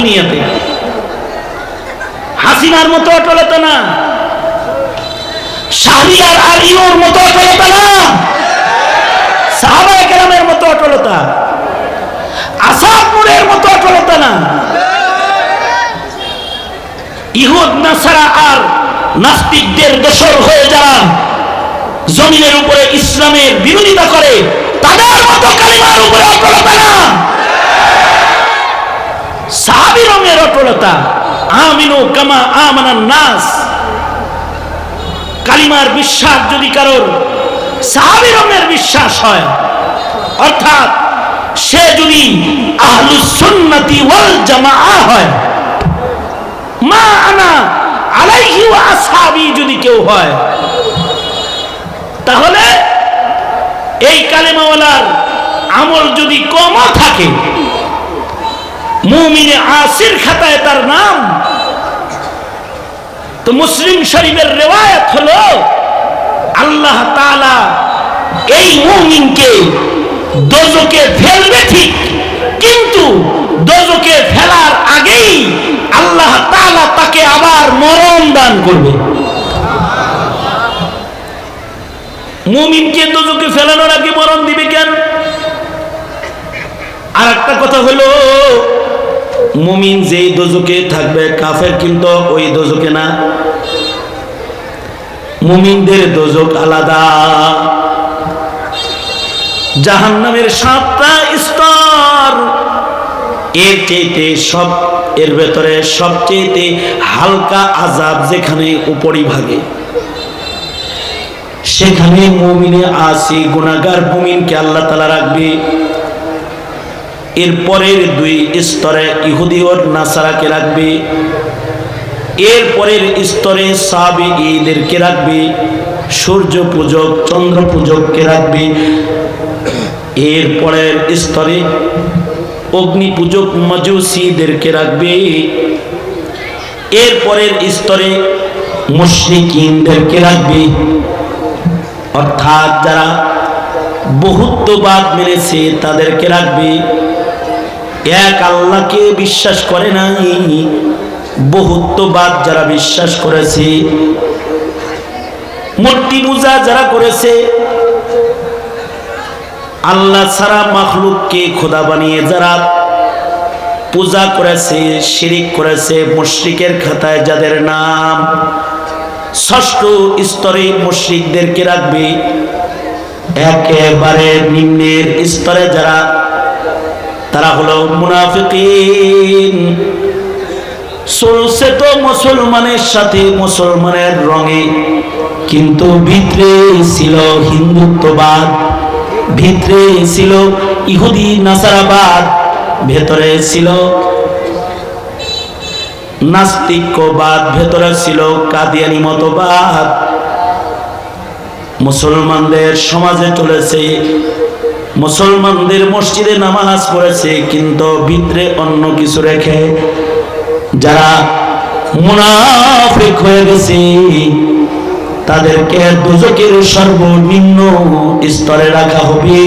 দুনিয়াতে। হাসিনার মতো অটলতা না। শাহরিয়ার আলিওর মতো অটলতা না। সাহাবা কেরামের মতো অটলতা। আসাদপুরের মতো অটলতা না। ইহুদ, নাসারা আর নাস্তিকদের দোষর হয়ে যারা জমিনের উপরে ইসলামের বিরোধিতা করে, তাদের মতো কালিমার উপরে অটলতা না। সাহাবি রঙের অটলতা। আমিনু কামা নাস। কালিমার বিশ্বাস যদি কারোর সাহাবি রঙের বিশ্বাস হয়, অর্থাৎ সে যদি আহলুস ওয়াল জামাআ হয়, মা আনা আলাইহি ওয়া আসহাবি যদি কেউ হয়, তাহলে এই কালেমাওয়ালার আমল যদি কমও থাকে মুমিনে আসির খাতায় তার নাম। তো মুসলিম শরীফের রেওয়ায়ত হলো, আল্লাহ তাআলা এই মুমিনকে দোজকে ফেলবে ঠিক, কিন্তু দোজকে ফেলার আগেই আল্লাহ তাআলা তাকে আবার মরণ দান করবে। মুমিনকে দোজকে ফেলানোর আগে মরণ দিবে কেন? আর একটা কথা হলো মুমিন যেই দোজকে থাকবে কাফের কিন্তু ওই দোজকে না। মুমিনদের দোজক আলাদা। জাহান্নামের সাতটা স্তর। এর চেয়েতে সব, এর ভেতরে সবচেয়ে হালকা আজাব যেখানে উপরিভাগে সেখানে মুমিনে আসি গুণাগার মুমিনকে আল্লাহ তালা রাখবে। এর পরের দুই স্তরে ইহুদি ও নাসারাকে রাখবে। এর পরের স্তরে সাবি ঈদেরকে রাখবে। সূর্য পূজক, চন্দ্র পূজককে রাখবে। এর পরের স্তরে অগ্নি পূজক, মজুসিদেরকে রাখবে। এর পরের স্তরে মুশরিকিনদেরকে রাখবে। অর্থাৎ যারা বহুত্ববাদ মেনেছে তাদেরকে রাখবে। এক আল্লাহকে বিশ্বাস করে নাই? বহুত্ববাদ যারা বিশ্বাস করেছে। মূর্তি পূজা যারা করেছে, আল্লাহ ছাড়া মাখলুককে খোদা বানিয়ে? যারা পূজা করেছে, শিরিক করেছে, মুশ্রিকের খাতায় যাদের নাম, ষষ্ঠ স্তরে মুশ্রিকদেরকে রাখবে। একেবারে নিম্নের স্তরে যারা তারা হলো মুনাফিকিন। চলছে তো মুসলমানের সাথে, মুসলমানের রঙে। কিন্তু ভিতরে ছিল হিন্দুত্ববাদ, ভিতরে ছিল ইহুদি নাসারাবাদ, ভেতরে ছিল নাস্তিকবাদ, ভেতরে ছিল কাদিয়ানি মতবাদ। মুসলমানদের সমাজে চলেছে মুসলমানদের মসজিদে নামাজ পড়েছে, কিন্তু ভিতরে অন্য কিছু রেখে যারা মুনাফিক হয়ে গেছে, তাদেরকে দুজকের সর্বনিম্ন স্তরে রাখা হবে।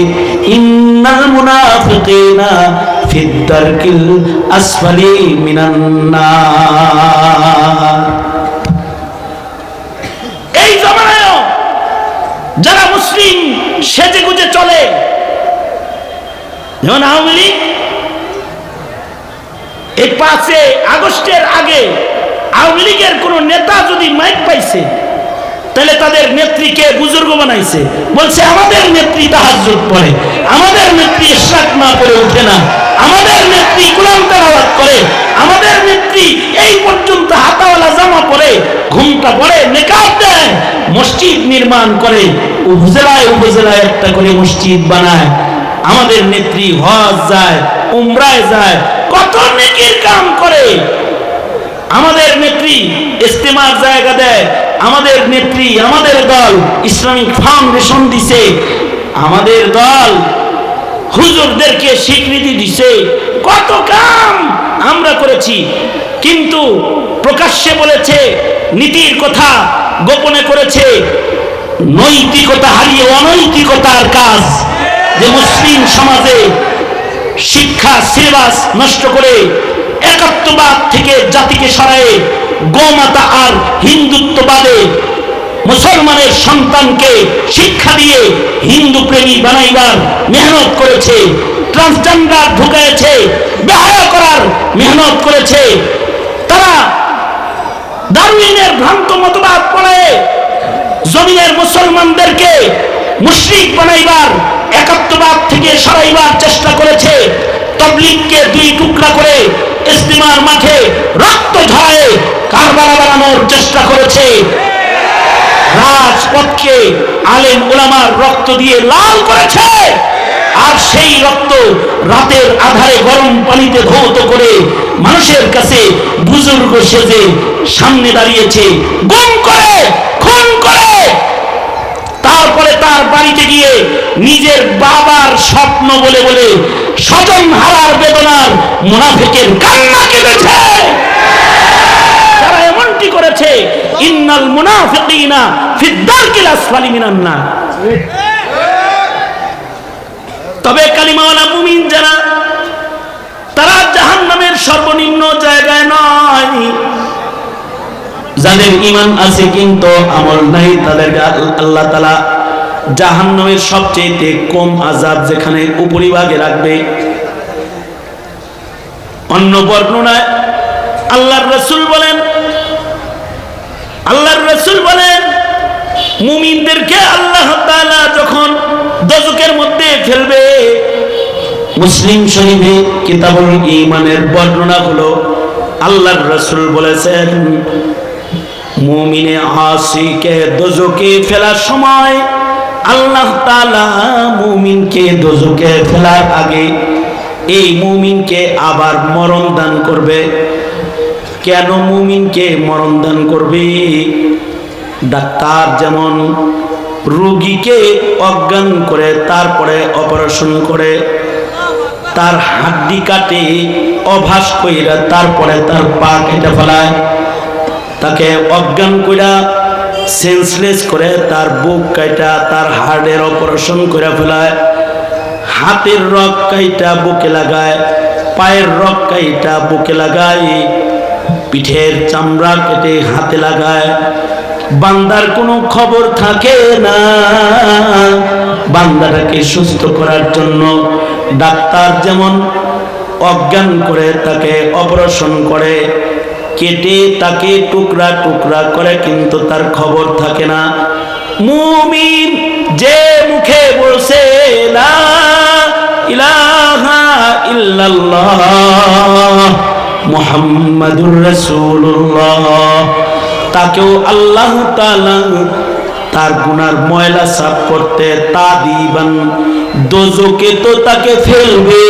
ইন্নাল মুনাফিকিনা ফিদ্দারকিল আসফালি মিনান নার। এই জমানায়ও যারা মুসলিম সেজে গুজে চলে যেমন আওয়ামী লীগ এই পাঁচে আগস্টের আগে আওয়ামী লীগের কোন নেতা যদি মাইক পাইছে, তাহলে তাদের নেত্রীকে বুজুর্গ বানাইছে? বলছে, আমাদের নেত্রী তাহাজ্জুদ পড়ে, আমাদের নেত্রী ইশরাক না করে ওঠে না। আমাদের নেত্রী কোরআন তেলাওয়াত করে, আমাদের নেত্রী এই পর্যন্ত হাতাওয়ালা জামা পরে, ঘুমটা পরে, নেকাব দেয়, মসজিদ নির্মাণ করে, উপজেলায় উপজেলায় একটা করে মসজিদ বানায়। আমাদের নেত্রী হজ যায়, উমরায় যায়, কত নেকির কাম করে। আমাদের নেত্রী ইস্তেমার জায়গা দেয়, আমাদের নেত্রী আমাদের দল ইসলামিক ফাউন্ডেশন দিছে, আমাদের দল হুজুরদেরকে স্বীকৃতি দিছে। কত কাম আমরা করেছি, কিন্তু প্রকাশ্যে বলেছে, নীতির কথা গোপনে করেছে, নৈতিকতা হারিয়ে অনৈতিকতার কাজ। যে মুসলিম সমাজে শিক্ষা সিলেবাস নষ্ট করে একাত্মবাদ থেকে জাতিকে সরায়ে গোমাতা আর হিন্দুত্ববাদে মুসলমানের সন্তানকে শিক্ষা দিয়ে হিন্দু প্রেমী বানাইবার মেহনত করেছে ট্রান্সজেন্ডার ঢুকাইছে, বেহায়া করার মেহনত করেছে। তারা দারুইনের ভ্রান্ত মতবাদ পড়ে জমিনের মুসলমানদেরকে মুশরিক বানাইবার একাত্মবাদ থেকে সরাইবার চেষ্টা করেছে। তবলিগকে দুই টুকরা করে ইস্তিমার মাঠে রক্ত ঝরায় কারবালা বানানোর চেষ্টা করেছে। রাজপথকে আলেম ওলামার রক্ত দিয়ে লাল করেছে। আর সেই রক্ত রাতের আধারে গরম পানিতে ধৌত করে মানুষের কাছে বুজুর্গ সেজে সামনে দাঁড়িয়েছে। গুম করে খুন করে তারপরে তার বাড়িতে গিয়ে নিজের বাবার স্বপ্ন বলে বলে স্বজন হারার বেদনার মুনাফিকের কান্না কেঁদেছে তারা এমনটি করেছে, ইন্নাল মুনাফিকিনা ফিদ্দারকিল আসফালি মিনান নার। তবে কালিমাওয়ালা মুমিন যারা, তারা জাহান্নামের সর্বনিম্ন জায়গায় নয়। যাদের ইমান আছে কিন্তু আমল নাই, তাদেরকে আল্লাহ তালা জাহান্নামের সবচেয়ে কম আজাব যেখানে উপরিভাগে রাখবে। অন্য বর্ণনায় আল্লাহর রসুল বলেন, আল্লাহর রসুল বলেন, মুমিনদেরকে আল্লাহ যখন দজকের মধ্যে ফেলবে, মুসলিম শরীফে কিতাবুল ঈমানের বর্ণনা হলো আল্লাহর রসুল বলেছেন, মুমিনে আসিকে দজকে ফেলার সময় আল্লাহ তাআলা মুমিনকে দজকে ফেলার আগে এই মুমিনকে আবার মরণ দান করবে। কেন মুমিনকে মরণ দান করবে? ডাক্তার যেমন রোগীকে অজ্ঞান করে, তারপরে অপারেশন করে, তার হাড্ডি কাটে, অভাস কইরা তারপরে তার পা কেটে ফেলায়। তাকে অজ্ঞান কইরা সেন্সলেস করে তার বুক কাইটা, তার হার্টের অপারেশন করে ফেলায়। হাতের রক কাইটা বুকে লাগায়, পায়ের রক কাইটা বুকে লাগায়, পিঠের চামড়া কেটে হাতে লাগায়। বান্দার কোনো খবর থাকে না। বান্দাটাকে সুস্থ করার জন্য ডাক্তার যেমন অজ্ঞান করে তাকে অপারেশন করে কেটে তাকে টুকরা টুকরা করে, কিন্তু তার খবর থাকে না। মুমিন যে মুখে বলছে মুহাম্মাদুর রাসূলুল্লাহ। তাকেও আল্লাহ তাআলা তার গুনার ময়লা সাফ করতে তা দিবান। দোজকে তো তাকে ফেলবে,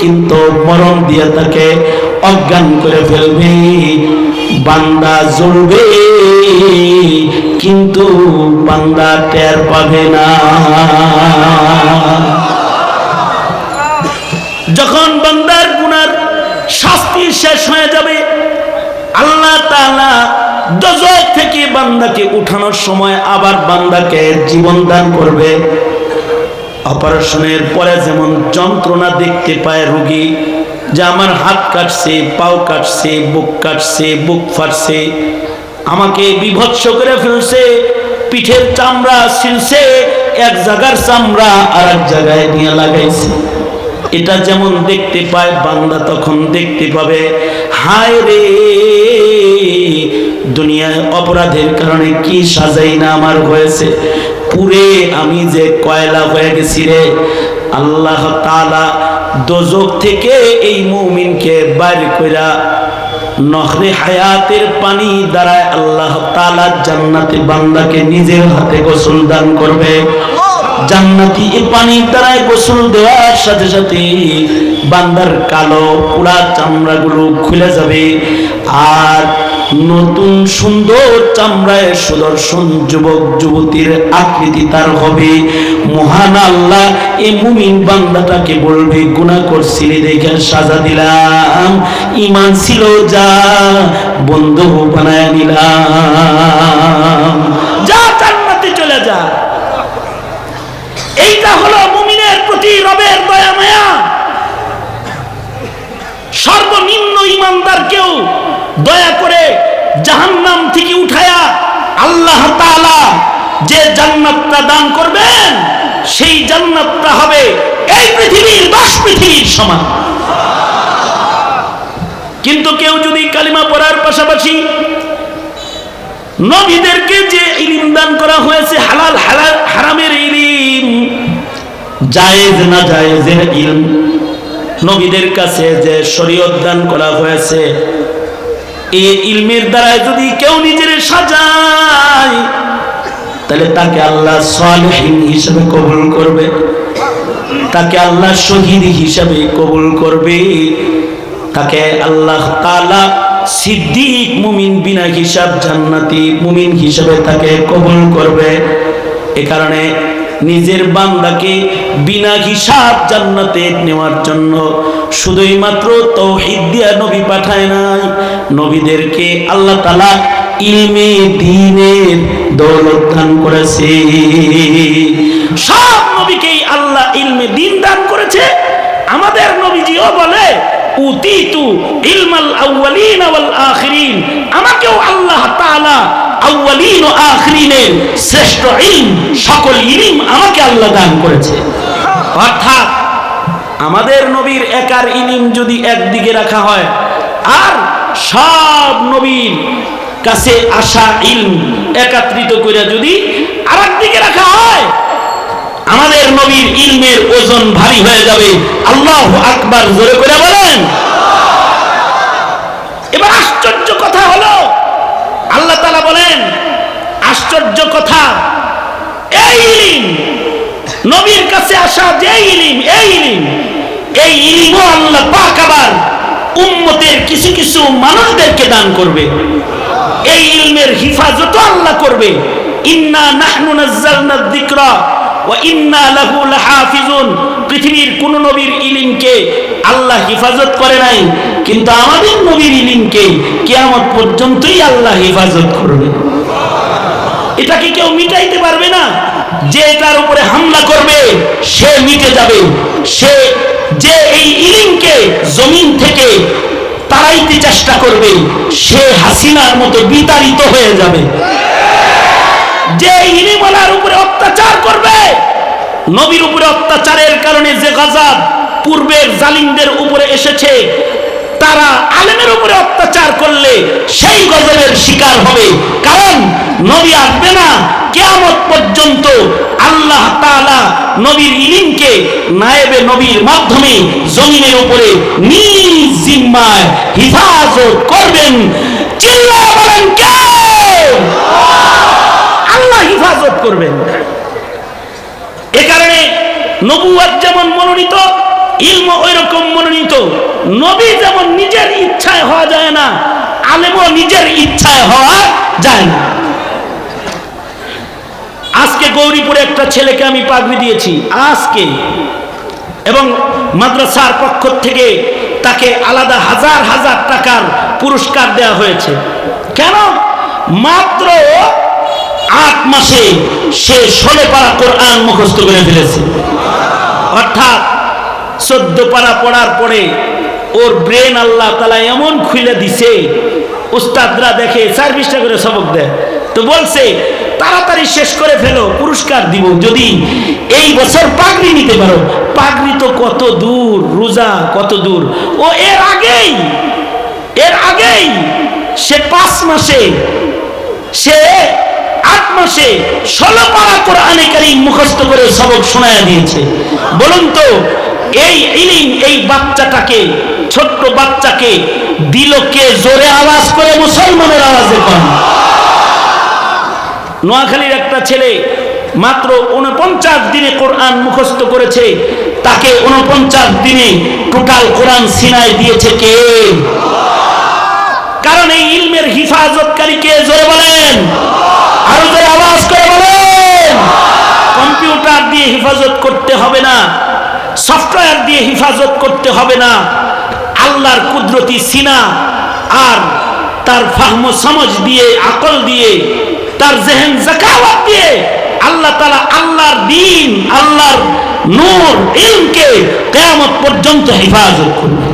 কিন্তু মরণ দিয়ে তাকে অজ্ঞান করে ফেলবে, বান্দা জ্বলবে, কিন্তু বান্দা টের পাবে না। যখন বান্দার গুনার শাস্তি শেষ হয়ে যাবে, আল্লাহ তাআলা দজক থেকে বান্দাকে উঠানোর সময় আবার বান্দাকে জীবন দান করবে। অপারেশনের পরে যেমন যন্ত্রণা দেখতে পায় রোগী যে আমার হাত কাটছে, পাও কাটছে, বুক কাটছে, বুক ফাটছে, আমাকে বিভৎস করে ফেলছে, পিঠের চামড়া ছিলছে এক জায়গার চামড়া আর এক জায়গায় নিয়ে লাগাইছে। এটা যেমন দেখতে পায়, বান্দা তখন দেখতে পাবে, হায় রে! দুনিয়ায় অপরাধের কারণে কি সাজাই না আমার হয়েছে? পুরে আমি যে কয়লা হয়ে গেছি রে, আল্লাহ তাআলা দোজক থেকে এই মুমিনকে বাইর কইরা নহরে হায়াতের পানি দ্বারা আল্লাহ তাআলা জান্নাতে বান্দাকে নিজের হাতে গোসল দান করবে। জান্নাতি এই পানির দ্বারায় গোসল দেওয়ার সাথে সাথে বান্দার কালো পুরা চামড়াগুলো খুলে যাবে। আর নতুন সুন্দর চামড়ায় সুদর্শন যুবক, যুবতীর আকৃতি তার হবে। মহান আল্লাহ এই মুমিন বান্দাটাকে বলবে, গুনাহ করছিলি দেখে সাজা দিলাম। ইমান ছিল যা, বন্ধু বানায় নিলাম। যা জান্নাতে চলে যা। এইটা হলো মুমিনের প্রতি রবের দয়া, মায়া। সর্বনিম্ন ইমানদারকেও দয়া করে জাহান্নাম থেকে উঠায়া আল্লাহ যে জান্নাতটা দান করবেন, সেই জান্নাতটা হবে এই পৃথিবীর দশ পৃথিবীর সমান। কিন্তু কেউ যদি কালিমা পড়ার পাশাপাশি নবীদেরকে যে ইলিম দান করা হয়েছে, হালাল হালাল, হারামের ইলিম, জায়েজ না জায়েজের ইলম, নবীদের কাছে যে শরীয়ত দান করা হয়েছে এই ইলমের দ্বারা যদি কেউ নিজের সাজায়, তাহলে তাকে আল্লাহ সালেহীন হিসেবে কবুল করবে। তাকে আল্লাহ শহীদ হিসাবে কবুল করবে। তাকে আল্লাহ তাআলা সিদ্দিক মুমিন বিনা হিসাব জান্নাতি মুমিন হিসাবে তাকে কবুল করবে। এ কারণে নিজের বান্দাকে বিনা হিসাব জান্নাতে নেওয়ার জন্য শুধুই মাত্র তৌহিদ দিয়া নবী পাঠায় নাই। নবীদেরকে আল্লাহ তাআলা ইলমে দিনের দৌলত দান করেছে। সব নবীকেই আল্লাহ ইলমে দিন দান করেছে। আমাদের নবীজিও বলে, উতিতু ইলমাল আউয়ালিন ওয়াল আখিরিন। আমাকেও আল্লাহ তাআলা আউয়ালিন ও আখিরিনের শ্রেষ্ঠ ইলম সকল ইলম আমাকে আল্লাহ দান করেছে। অর্থাৎ আমাদের নবীর একার ইলিম যদি একদিকে রাখা হয়, আর সব নবীর কাছে আসা ইলম একাত্রিত করে যদি আরেক দিকে রাখা হয়, আমাদের নবীর ইলমের ওজন ভারী হয়ে যাবে। আল্লাহ আকবার, জোরে করে বলেন। এবার আশ্চর্য কথা হলো আল্লাহ তালা বলেন, আশ্চর্য কথা, এই ইলিম, নবীর কাছে আসা যে ইলিম, এই ইলিম, এই ইলিমও আল্লাহ পাক আবার উম্মতের কিছু কিছু মানুষদেরকে দান করবে। এই ইলমের হিফাজত আল্লাহ করবে। ইন্না নাহনু নাজ্জালনা যিকরা ওয়া ইন্না লাহু লাহাফিজুন। পৃথিবীর কোন নবীর ইলিমকে আল্লাহ হিফাজত করে নাই, কিন্তু আমাদের নবীর ইলিমকে কিয়ামত পর্যন্তই আল্লাহ হিফাজত করবে। এটা কি কেউ মিটাইতে পারবে না, যে এটার উপরে হামলা করবে, সে মিটে যাবে। সে যে এই ইলিমকে জমিন থেকে তাড়াইতে চেষ্টা করবে, সে হাসিনার মতো বিতাড়িত হয়ে যাবে। যে ইলিমওয়ালার উপরে অত্যাচার করবে নবীর উপরে অত্যাচারের কারণে যে গজব পূর্বের জালিমদের উপরে এসেছে, তারা আলেমের উপরে অত্যাচার করলে সেই গজবের শিকার হবে। কারণ নবী আসবে না, কেয়ামত পর্যন্ত আল্লাহ তাআলা নবীর ইলিমকে নায়েবে নবীর মাধ্যমে জমিনের উপরে নিজ জিম্মায় হিফাজত করবেন। চিল্লা বলেন কে আল্লাহ হিফাজত করবেন এ কারণে নবুয়াত যেমন মনোনীত ইলম ওই রকম মনোনীত। নবী যেমন নিজের ইচ্ছায় হওয়া যায় না, আলেমও নিজের ইচ্ছায় হওয়া যায় না। আজকে গৌরীপুরে একটা ছেলেকে আমি পাগড়ি দিয়েছি, আজকে। এবং মাদ্রাসার পক্ষ থেকে তাকে আলাদা হাজার হাজার টাকার পুরস্কার দেওয়া হয়েছে। কেন? মাত্র আট মাসে সে ষোলো পারা কোরআন মুখস্থ করে ফেলেছে। অর্থাৎ চোদ্দ পারা পড়ার পরে ওর ব্রেন আল্লাহ তালা এমন খুলে দিছে, উস্তাদরা দেখে সার্ভিসটা করে সবক দেয়। তো বলছে, তাড়াতাড়ি শেষ করে ফেলো, পুরস্কার দিব। যদি এই বছর পাগড়ি নিতে পারো, পাগড়ি তো কত দূর, রোজা কত দূর। ও এর আগেই এর আগেই সে পাঁচ মাসে সে আট মাসে ষোলো পারা কোরআনে কারিম মুখস্থ করে সবক শোনায় দিয়েছে। বলুন তো, এই ইলিম, এই বাচ্চাটাকে, ছোট্ট বাচ্চাকে দিল কে জোরে আওয়াজ করে মুসলমানের আওয়াজে কম নোয়াখালীর একটা ছেলে মাত্র উনপঞ্চাশ দিনে কোরআন মুখস্থ করেছে, তাকে উনপঞ্চাশ দিনে টোটাল কোরআন সিনায় দিয়েছে কে? কারণ এই ইলমের হিফাজতকারী কে? জোরে বলেন আরও জোরে আওয়াজ করে বলেন কম্পিউটার দিয়ে হেফাজত করতে হবে না। সফটওয়্যার দিয়ে হেফাজত করতে হবে না। আল্লাহর কুদরতি সিনা আর তার ফাহম সমাজ দিয়ে, আকল দিয়ে, তার জেহেন জাকাওয়াত দিয়ে আল্লাহ তালা আল্লাহর দিন, আল্লাহর নূর, ইলমকে কেয়ামত পর্যন্ত হেফাজত করবে।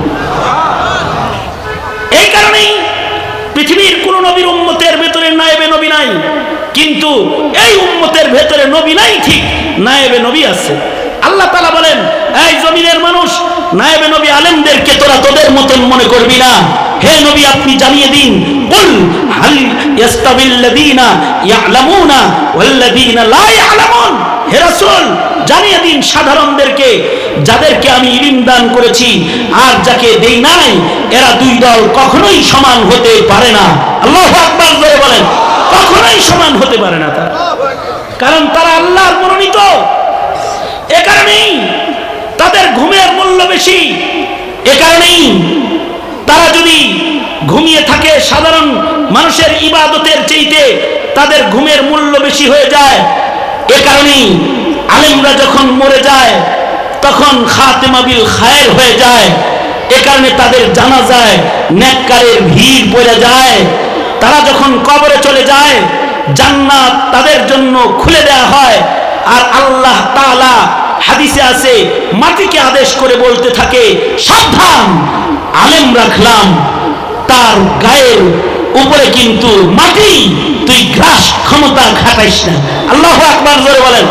এই কারণেই পৃথিবীর কোন নবীর উম্মতের ভেতরে নায়েবে নবী নাই। কিন্তু এই উম্মতের ভেতরে নবী নাই ঠিক, নায়েবে নবী আছে। আল্লাহ তালা বলেন, এই জমিনের মানুষ, নায়েবে নবী আলেমদেরকে তোরা তোদের মতন মনে করবি না। হে নবী, আপনি জানিয়ে দিন বল হাল ইয়ালামুনা ওয়াল্লাযীনা লা ইয়ালামুন। হে রাসূল, জানিয়ে দিন সাধারণদেরকে, যাদেরকে আমি দান করেছি, আর যাকে দেই নাই, এরা দুই দল কখনোই সমান হতে পারে না। আল্লাহু আকবার বলেন, কখনোই সমান হতে পারে না তারা। কারণ তারা আল্লাহর মনোনীত। এ কারণেই তাদের ঘুমের মূল্য বেশি। এ কারণেই তারা যদি ঘুমিয়ে থাকে, সাধারণ মানুষের ইবাদতের চেইতে তাদের ঘুমের মূল্য বেশি হয়ে যায়। এ কারণেই আলেমরা যখন মরে যায়, তখন খাতেমাবিল খায়ের হয়ে যায়। এ কারণে তাদের জানা যায় নেককারের ভিড় পড়ে যায়। তারা যখন কবরে চলে যায়, জান্নাত তাদের জন্য খুলে দেয়া হয়। আর আল্লাহ তাআলা হাদিসে আছে, মাটিকে আদেশ করে বলতে থাকে, সাবধান, আলেম রাখলাম, তার গায়ের উপরে কিন্তু মাটি, তুই গ্রাস ক্ষমতা খাটাইস না। আল্লাহ আকবার জোরে বলেন।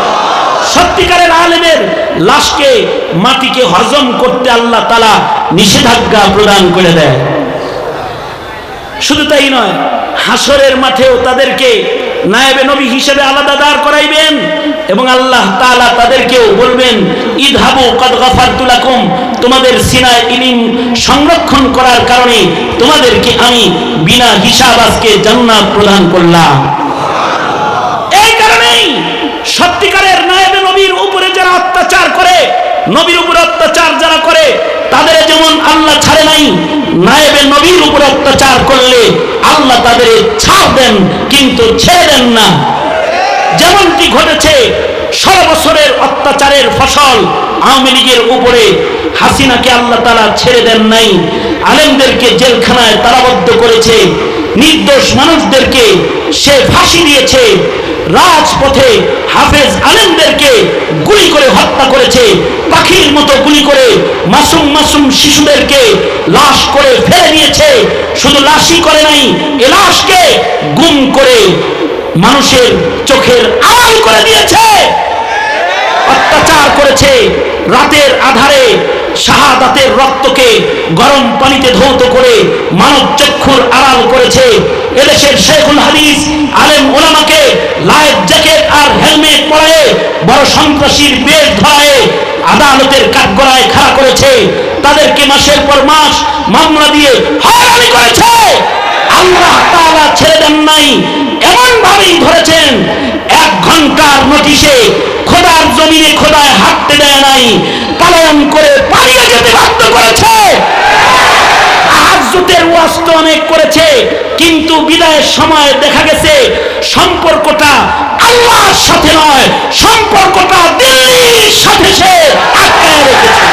সত্যিকারের আলেমের লাশকে মাটিকে হজম করতে আল্লাহ তালা নিষেধাজ্ঞা প্রদান করে দেয়। শুধু তাই নয়, হাসরের মাঠেও তাদেরকে নায়েবে নবী হিসেবে আলাদা দাঁড় করাইবেন এবং আল্লাহ তাআলা তাদেরকেও বলবেন, ইদহাবু কদ গাফারতু লাকুম। তোমাদের সিনায় ইলিম সংরক্ষণ করার কারণে তোমাদেরকে আমি বিনা হিসাব আজকে জান্নাত প্রদান করলাম। এই কারণেই সত্যিকারের নায়েবে নবীর উপরে যারা অত্যাচার করে নবীর উপর অত্যাচার যারা করে, তাদের যেমন আল্লাহ ছাড়ে নাই, নায়েবে নবীর উপর অত্যাচার করলে আল্লাহ তাদের ছাড় দেন, কিন্তু ছেড়ে দেন না। যেমনটি ঘটেছে ষোলো বছরের অত্যাচারের ফসল আওয়ামী লীগের উপরে হাসিনাকে আল্লাহ তালা ছেড়ে দেন নাই। আলেমদেরকে জেলখানায় তারাবদ্ধ করেছে। নির্দোষ মানুষদেরকে সে ফাঁসি দিয়েছে। রাজপথে হাফেজ আলেমদেরকে গুলি করে হত্যা করেছে। পাখির মতো গুলি করে মাসুম মাসুম শিশুদেরকে লাশ করে ফেলে দিয়েছে। শুধু লাশই করে নাই এ লাশকে গুম করে মানুষের চোখের আড়াল করে দিয়েছে অত্যাচার করেছে রাতের আধারে শাহাদাতের রক্তকে গরম পানিতে ধৌত করে মানব চক্ষুর আড়াল করেছে। এদেশের শেখুল হাদিস আলেম ওলামাকে লাইফ জ্যাকেট আর হেলমেট পরে বড় সন্ত্রাসীর বেশ ধরায় আদালতের কাঠগড়ায় খাড়া করেছে। তাদেরকে মাসের পর মাস মামলা দিয়ে হয়রানি করেছে। আল্লাহ তাআলা ছেড়ে দেন নাই। এমন ভাবেই ধরেছেন, এক ঘণ্টার নোটিশে খোদার জমিনে খোদায় হাঁটতে দেয় নাই, পালন করে পালিয়ে যেতে বাধ্য করেছে। আহাজুতের ওয়াজ তো অনেক করেছে, কিন্তু বিদায়ের সময় দেখা গেছে, সম্পর্কটা আল্লাহর সাথে নয়, সম্পর্কটা দিল্লির সাথে সে আটকায় রেখেছে।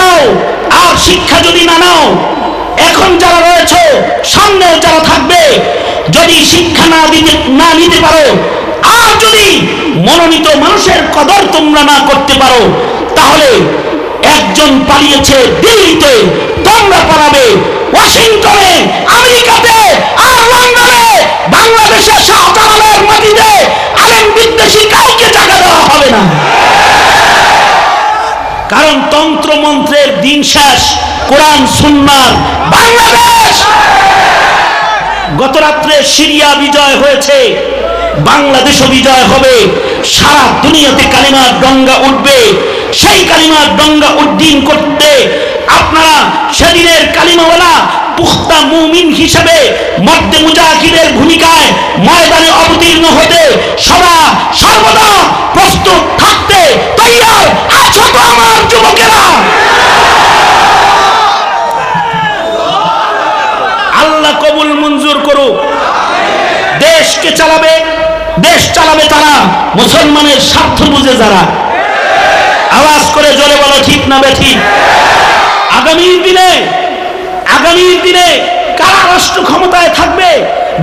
চালাও আর শিক্ষা যদি না নাও এখন যারা রয়েছে, সামনেও যারা থাকবে, যদি শিক্ষা না দিতে, না নিতে পারো, আর যদি মনোনীত মানুষের কদর তোমরা না করতে পারো, তাহলে একজন পালিয়েছে দিল্লিতে, তোমরা পালাবে ওয়াশিংটনে, আমেরিকাতে, আর লন্ডনে। বাংলাদেশের শাহজালালের মাটিতে আলেম বিদ্বেষী কাউকে জায়গা দেওয়া হবে না। কারণ তন্ত্র মন্ত্রের দিন শেষ, কোরআন, সুন্নার বাংলাদেশ! গত রাত্রে সিরিয়া বিজয় হয়েছে, বাংলাদেশও বিজয় হবে, সারা দুনিয়াতে কালিমার ডঙ্গা উঠবে। সেই কালিমার ডঙ্গা উড্ডীন করতে আপনারা সেদিনের কালিমাওয়ালা পুখতা মুমিন হিসেবে মধ্যে মুজাহিদের ভূমিকায় ময়দানে অবতীর্ণ হতে সদা সর্বদা প্রস্তুত থাকতে তৈয়ার আছো তো আমার যুবকেরা আল্লাহ কবুল মঞ্জুর করুক দেশকে চালাবে, দেশ চালাবে তারা, মুসলমানের স্বার্থ বুঝে যারা। আওয়াজ করে জোরে বলো, ঠিক না বেঠিক? আগামী দিনে আগামী দিনে কারা রাষ্ট্র ক্ষমতায় থাকবে?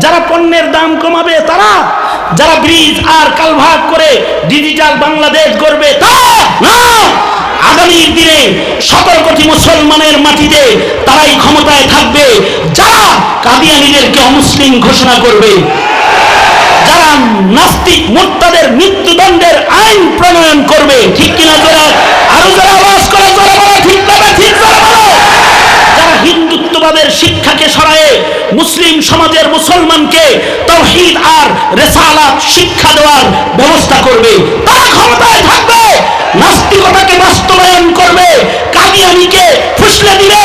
যারা পণ্যের দাম কমাবে তারা, যারা ব্রিজ আর কালভার্ট করে ডিজিটাল বাংলাদেশ গড়বে তারা না। আগামী দিনে সতেরো কোটি মুসলমানের মাটিতে তারাই ক্ষমতায় থাকবে, যারা কাদিয়ানিদেরকে অমুসলিম ঘোষণা করবে। যারা নাস্তিক মোর্তাদের মৃত্যুদণ্ডের আইন প্রণয়ন করবে। ঠিক কিনা যারা আরও যারা আওয়াজ করে যারা বলো, ঠিক পাবে ঠিক যারা বলো। যারা হিন্দুত্ববাদের শিক্ষাকে সরায়ে মুসলিম সমাজের মুসলমানকে তৌহিদ আর রেসালাত শিক্ষা দেওয়ার ব্যবস্থা করবে, তারা ক্ষমতায় থাকবে, নাস্তিকতাকে বাস্তবায়ন করবে কাদিয়ানিকে ফুসলে দিবে,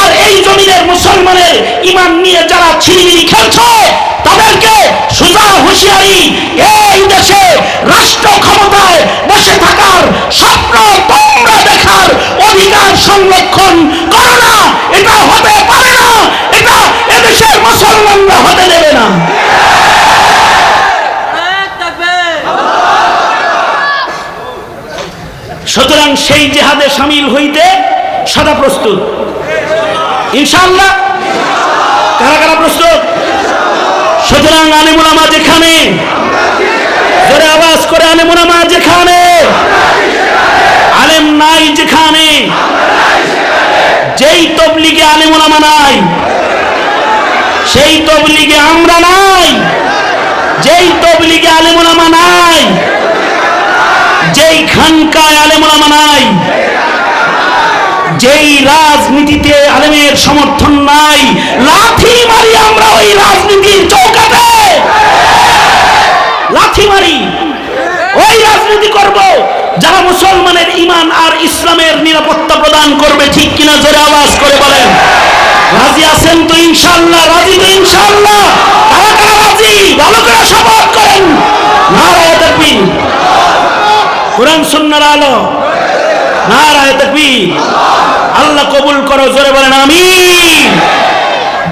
আর এই জমিনের মুসলমানের ইমান নিয়ে যারা ছিনিমিনি খেলছে তাদেরকে সোজা হুঁশিয়ারি এই দেশে রাষ্ট্র ক্ষমতায় বসে থাকার স্বপ্ন তোমরা দেখার অধিকার সংরক্ষণ করো না। এটা হতে পারে না। এটা এদেশের মুসলমানরা হতে দেবে না। সুতরাং সেই জেহাদে সামিল হইতে সদা প্রস্তুত। ইনশাআল্লাহ কারা কারা প্রস্তুত সুতরাং আলিমুলামা যেখানে জোরে আওয়াজ করে আলিমুলামা যেখানে আলেম নাই যেখানে। যেই তবলিগে আলিমুলামা নাই, সেই তবলিগে আমরা নাই। যেই তবলিগে আলিমুলামা নাই যেই খানকায় আলেমুলামা নাই যেই রাজনীতিতে আলেমের সমর্থন নাই, লাথি মারি আমরা ওই রাজনীতির চৌকাটে লাথি মারি, ওই রাজনীতি করব। যারা মুসলমানের ইমান আর ইসলামের নিরাপত্তা প্রদান করবে, ঠিক কিনা জোরে আওয়াজ করে বলেন। রাজি আছেন তো ইনশাল্লাহ রাজি তো ইনশাল্লাহ কারা কারা রাজি? ভালো করে শপথ করেন। নারায় তাকবীর। কোরআন সুন্নার আলো। নারায় তাকবীর अल्लाह कबूल करो जोरे बोले आमीन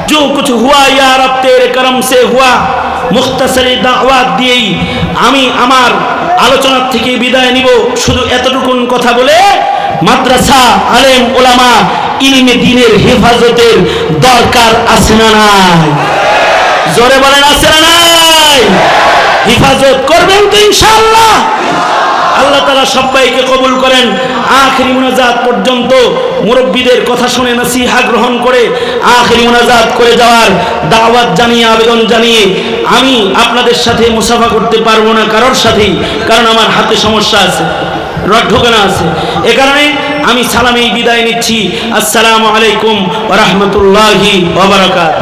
जो कुछ हुआ या रब तेरे करम से हुआ মুখতাসারি দাওয়াত দিয়েই আমি আমার আলোচনা থেকে বিদায় নিব শুধু এতটুকুন কথা বলে মাদ্রাসা আলেম ওলামা ইলমে দিনের হেফাজতের দরকার আছে না নাই জোরে বলেন আছে না নাই হেফাজত করবেন তো ইনশাআল্লাহ আল্লাহ তালা সবাইকে কবুল করেন। আখরি মুনাজাত পর্যন্ত মুরব্বীদের কথা শুনে নসিহা গ্রহণ করে আখরি মুনাজাত করে যাওয়ার দাওয়াত জানিয়ে, আবেদন জানিয়ে আমি আপনাদের সাথে মুসাফা করতে পারব না কারোর সাথেই, কারণ আমার হাতে সমস্যা আছে রড আছে। এ কারণে আমি সালামেই বিদায় নিচ্ছি। আসসালামু আলাইকুম ওরহমতুল্লাহি ওবরাকাত